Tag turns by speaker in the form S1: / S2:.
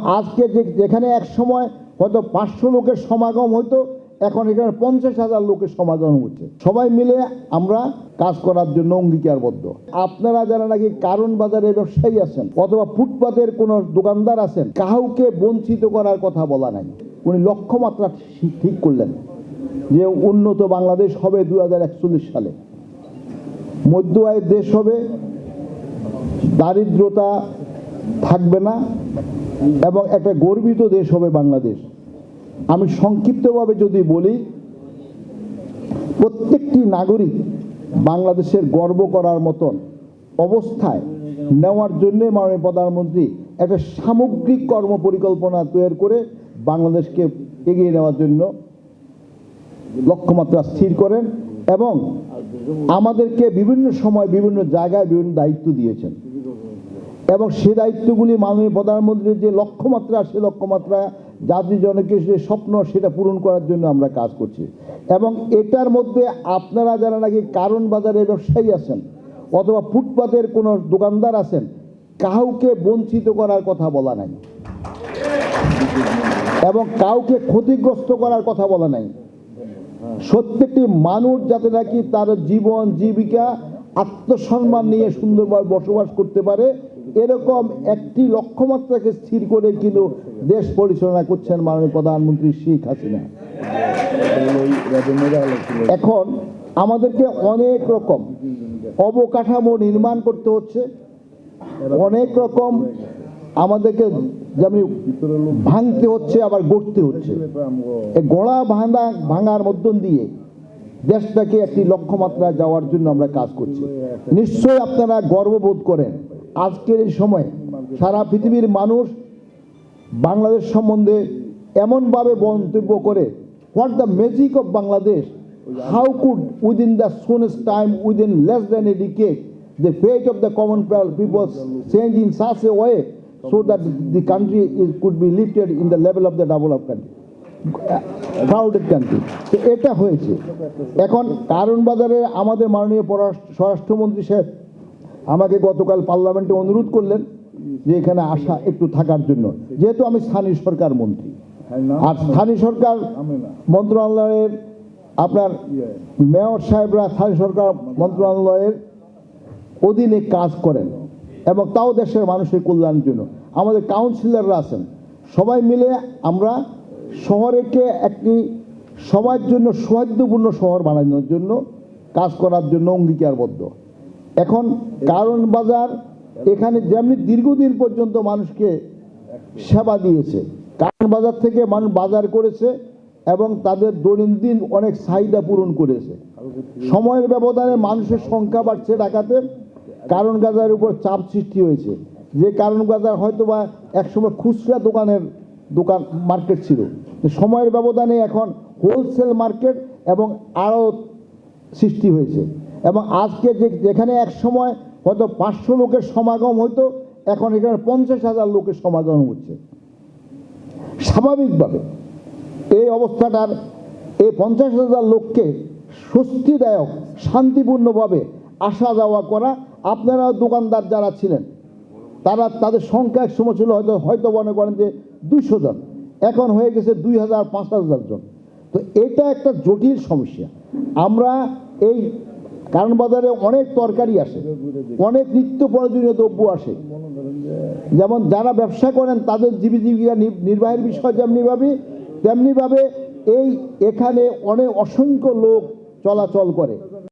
S1: আজকে যেখানে এক সময় হয়তো পাঁচশো লোকের সমাগম হতো এখন এখানে পঞ্চাশ হাজার লোকের সমাগম হচ্ছে। সবাই মিলে আমরা কাজ করার জন্য অঙ্গীকারবদ্ধ। আপনারা যারা নাকি কারণ বাজারে ব্যবসায়ী আছেন অথবা ফুটপাতের কোনো দোকানদার আছেন, কাউকে বঞ্চিত করার কথা বলা নাই। উনি লক্ষ্যমাত্রা ঠিক- করলেন যে উন্নত বাংলাদেশ হবে দুই হাজার একচল্লিশ সালে। মধ্য আয়ের দেশ হবে, দারিদ্রতা থাকবে না এবং একটা গর্বিত দেশ হবে বাংলাদেশ। আমি সংক্ষিপ্তভাবে যদি বলি, প্রত্যেকটি নাগরিক বাংলাদেশের গর্ব করার মতন অবস্থায় নেওয়ার জন্য মাননীয় প্রধানমন্ত্রী একটা সামগ্রিক কর্ম পরিকল্পনা তৈরি করে বাংলাদেশকে এগিয়ে নেওয়ার জন্য লক্ষ্যমাত্রা স্থির করেন এবং আমাদেরকে বিভিন্ন সময় বিভিন্ন জায়গায় বিভিন্ন দায়িত্ব দিয়েছেন। এবং সে দায়িত্বগুলি মাননীয় প্রধানমন্ত্রীর যে লক্ষ্যমাত্রা, সে লক্ষ্যমাত্রা জাতি জনকের যে স্বপ্ন, সেটা পূরণ করার জন্য আমরা কাজ করছি। এবং এটার মধ্যে আপনারা যারা নাকি কারণ বাজারে ব্যবসায়ী আছেন অথবা ফুটপাতের কোনো দোকানদার আছেন, কাউকে বঞ্চিত করার কথা বলা নাই। এবং কাউকে ক্ষতিগ্রস্ত করার কথা বলা নাই। প্রত্যেকটি মানুষ যাতে নাকি তার জীবন, জীবিকা আত্মসম্মান নিয়ে সুন্দরভাবে বসবাস করতে পারে, এরকম একটি লক্ষ্যমাত্রাকে স্থির করে কিন্তু দেশ পরিচালনা করছেন মাননীয় প্রধানমন্ত্রী শেখ হাসিনা। এখন আমাদেরকে অনেক রকম অবকাঠামো নির্মাণ করতে হচ্ছে, অনেক রকম আমাদেরকে যেমন ভাঙতে হচ্ছে, আবার গড়তে হচ্ছে। গড়া ভাঙা, ভাঙার মধ্য দিয়ে দেশটাকে একটি লক্ষ্যমাত্রা যাওয়ার জন্য আমরা কাজ করছি নিশ্চয়ই আপনারা গর্ববোধ করেন আজকের এই সময়ে সারা পৃথিবীর মানুষ বাংলাদেশ সম্বন্ধে এমনভাবে মন্তব্য করে what the magic of Bangladesh how could within the soonest time within less than a decade the fate of the common people change in such a way so that the country is, could be lifted in the level of the developed country. Country তো এটা হয়েছে। এখন কারণ বাজারে আমাদের মাননীয় পররাষ্ট্র- স্বরাষ্ট্রমন্ত্রী সাহেব আমাকে গতকাল পার্লামেন্টে অনুরোধ করলেন যে এখানে আসা একটু থাকার জন্য। যেহেতু আমি স্থানীয় সরকার মন্ত্রী। আর স্থানীয় সরকার মন্ত্রণালয়ের আপনার মেয়র সাহেবরা স্থানীয় সরকার মন্ত্রণালয়ের অধীনে কাজ করেন এবং তাও দেশের মানুষের কল্যাণের জন্য। আমাদের কাউন্সিলররা আছেন। সবাই মিলে আমরা শহরেকে একটি সবার জন্য সৌহার্দ্যপূর্ণ শহর বানানোর জন্য, কাজ করার জন্য অঙ্গীকারবদ্ধ। এখন কারণ বাজার এখানে যেমনি দীর্ঘদিন পর্যন্ত মানুষকে সেবা দিয়েছে, কারণ বাজার থেকে মানুষ বাজার করেছে এবং তাদের দৈনন্দিন অনেক চাহিদা পূরণ করেছে। সময়ের ব্যবধানে মানুষের সংখ্যা বাড়ছে ঢাকাতে, কারণ গাজার উপর চাপ সৃষ্টি হয়েছে। যে কারণ বাজার হয়তো বা একসময় খুচরা দোকানের দোকান মার্কেট ছিল। সময়ের ব্যবধানে এখন হোলসেল মার্কেট এবং আরও সৃষ্টি হয়েছে। এবং আজকে যে, যেখানে এক সময় হয়তো পাঁচশো লোকের সমাগম হতো এখন এখানে পঞ্চাশ হাজার লোকের সমাগম হচ্ছে। স্বাভাবিকভাবে এই অবস্থাটার, এই পঞ্চাশ হাজার লোককে স্বস্তিদায়ক, শান্তিপূর্ণভাবে আসা যাওয়া করা, আপনারা দোকানদার যারা ছিলেন তারা তাদের সংখ্যা এক সময় ছিল হয়তো হয়তো মনে করেন যে দুইশো জন। এখন হয়ে গেছে দুই হাজার পাঁচ হাজার জন। তো এটা একটা জটিল সমস্যা। আমরা এই কারণ বাজারে অনেক তরকারি আসে, অনেক নিত্য প্রয়োজনীয় দ্রব্য আসে। যেমন যারা ব্যবসা করেন, তাদের জীবী জীবিকা নির্বাহের বিষয় যেমনিভাবে তেমনিভাবে এই এখানে অনেক অসংখ্য লোক চলাচল করে।